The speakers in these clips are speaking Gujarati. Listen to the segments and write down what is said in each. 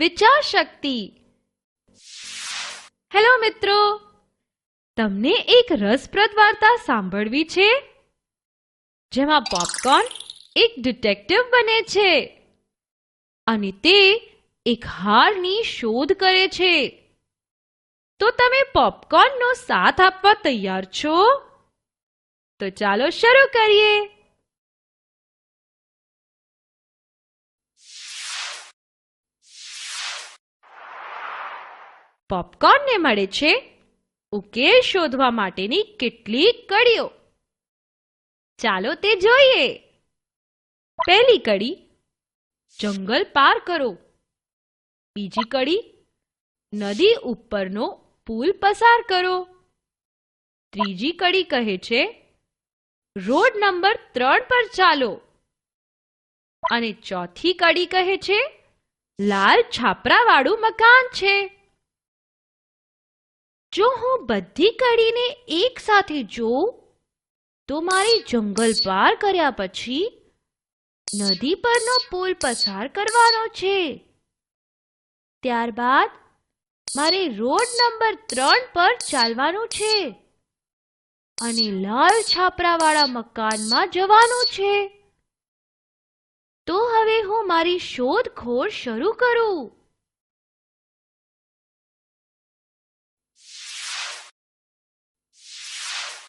વિચાર શક્તિ હેલો મિત્રો, તમને એક રસપ્રદ વાર્તા સાંભળવી છે, જેમાં પોપકોર્ન એક ડિટેક્ટિવ બને છે અને તે એક હારની શોધ કરે છે. તો તમે પોપકોર્નનો સાથ આપવા તૈયાર છો? તો ચાલો શરૂ કરીએ. પોપકોર્નને મળે છે ઉકેલ શોધવા માટેની કેટલીક કડીઓ? ચાલો તે જોઈએ. પહેલી કડી, જંગલ પાર કરો. બીજી કડી, નદી ઉપરનો પુલ પસાર કરો. ત્રીજી કડી કહે છે, રોડ નંબર ત્રણ પર ચાલો. અને ચોથી કડી કહે છે, લાલ છાપરાવાળું મકાન છે. જો હું બધી કડીને એક સાથે જોઉં, તો મારે જંગલ પાર કર્યા પછી નદી પરનો પુલ પસાર કરવાનો છે. ત્યારબાદ મારે રોડ નંબર ત્રણ પર ચાલવાનું છે અને લાલ છાપરાવાળા મકાનમાં જવાનું છે. તો હવે હું મારી શોધખોળ શરૂ કરું.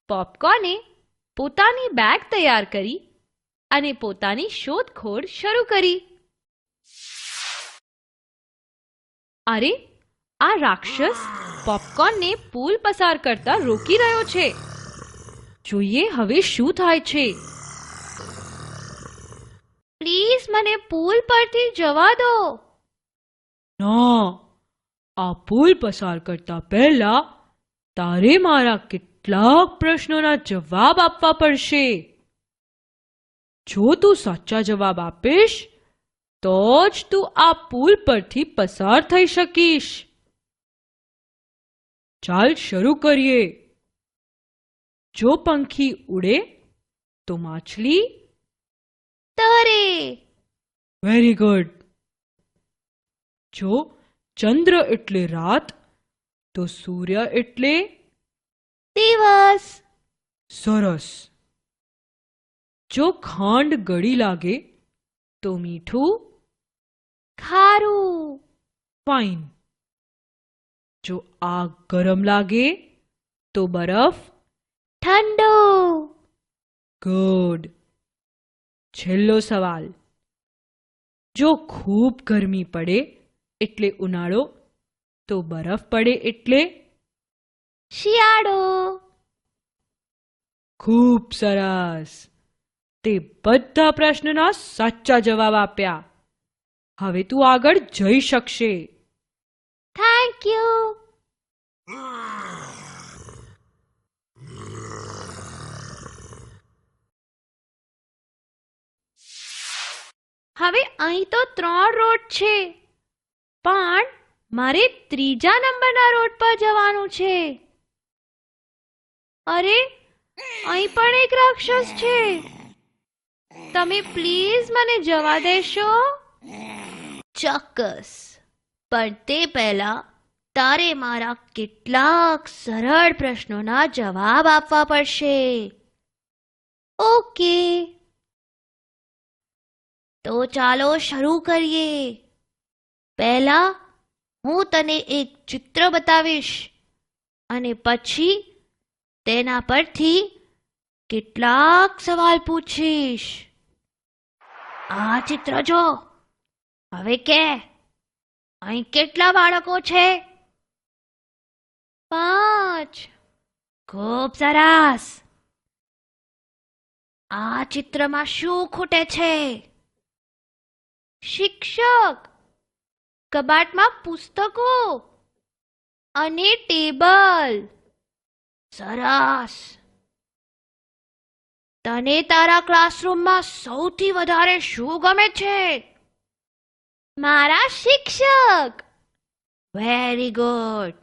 પોપકોર્ને પોતાની બેગ તૈયાર કરી અને પોતાની શોધખોળ શરૂ કરી. અરે, આ રાક્ષસ પોપકોર્નને પુલ પસાર કરતા રોકી રહ્યો છે. જોઈએ હવે શું થાય છે. પ્લીઝ મને પુલ પરથી જવા દો. ના, આ પુલ પસાર કરતા પહેલા તારે મારા કેટલાક પ્રશ્નોના જવાબ આપવા પડશે. જો તું સાચા જવાબ આપીશ, તો જ તું આ પુલ પરથી પસાર થઈ શકીશ. ચાલ શરૂ કરીએ. જો પંખી ઉડે, તો માછલી તરે. વેરી ગુડ જો ચંદ્ર એટલે રાત, તો સૂર્ય એટલે દિવસ સરસ જો ખાંડ ગળી લાગે તો મીઠું ખારું ફાઇન જો આગ ગરમ લાગે તો બરફ ઠંડો ગુડ છેલ્લો સવાલ જો ખૂબ ગરમી પડે એટલે ઉનાળો તો બરફ પડે એટલે શિયાળો. ખૂબ સરસ. તે બધા પ્રશ્નના સાચા જવાબ આપ્યા. હવે તું આગળ જઈ શકશે. થેન્ક યુ હવે અહીં તો ત્રણ રોડ છે. પણ મારે ત્રીજા નંબરના રોડ પર જવાનું છે. અરે, અહીં પણ એક રાક્ષસ છે. તમે પ્લીઝ મને જવા દેશો? ચોક્કસ. પણ તે પહેલા તારે મારા કેટલાક સરળ પ્રશ્નોના જવાબ આપવા પડશે. ઓકે. તો ચાલો શરૂ કરીએ. પહેલા હું તને એક ચિત્ર બતાવીશ અને પછી તેના પરથી કેટલાક સવાલ પૂછીશ. આ ચિત્ર જો. હવે કે, અહીં કેટલા બાળકો છે? પાંચ. ખૂબ સરસ. આ ચિત્રમાં શું ખૂટે છે? શિક્ષક, કબાટમાં પુસ્તકો અને ટેબલ. સરસ. તને તારા ક્લાસરૂમમાં સૌથી વધારે શું ગમે છે? મારા શિક્ષક. વેરી ગુડ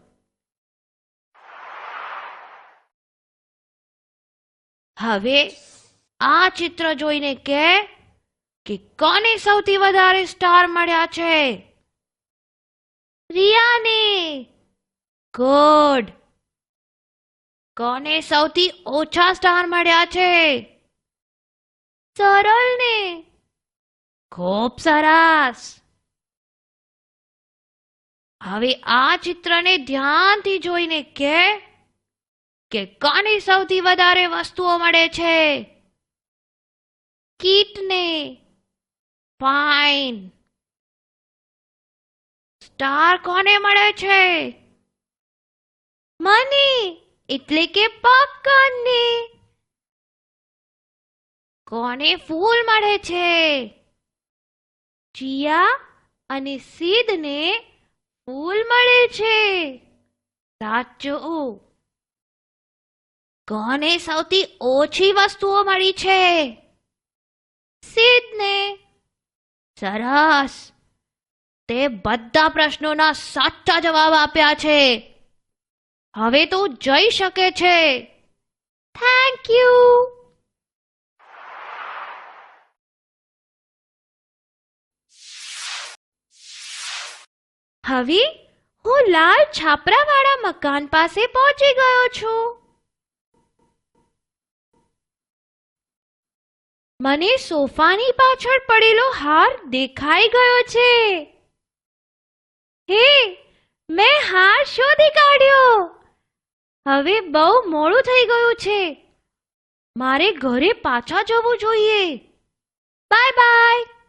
હવે આ ચિત્ર જોઈને કે કે કોને સૌથી વધારે સ્ટાર મળ્યા છે? રિયાને. ગુડ કોને સૌથી ઓછા સ્ટાર મળ્યા છે? સરળને. ખૂબ સરસ. હવે આ ચિત્રને ધ્યાનથી જોઈને કે કે કોને સૌથી વધારે વસ્તુઓ મળે છે? કીટને. ફાઇન. સ્ટાર કોને મળે છે? એટલે કે પોપકોર્નને કોને ફૂલ મળે છે? ચિયા અને સીધને ફૂલ મળે છે. સાચો. કોને સૌથી ઓછી વસ્તુઓ મળી છે? સીધને. સરસ. તે બધા પ્રશ્નોના સાચા જવાબ આપ્યા છે. હવે તો જઈ શકે છે. થેન્ક યુ હવે હું લાલ છાપરાવાળા મકાન પાસે પહોંચી ગયો છું. મને સોફાની પાછળ પડેલો હાર દેખાઈ ગયો છે. હે, મેં હાર શોધી કાઢ્યો. હવે બહુ મોડું થઈ ગયું છે. મારે ઘરે પાછા જવું જોઈએ. Bye bye.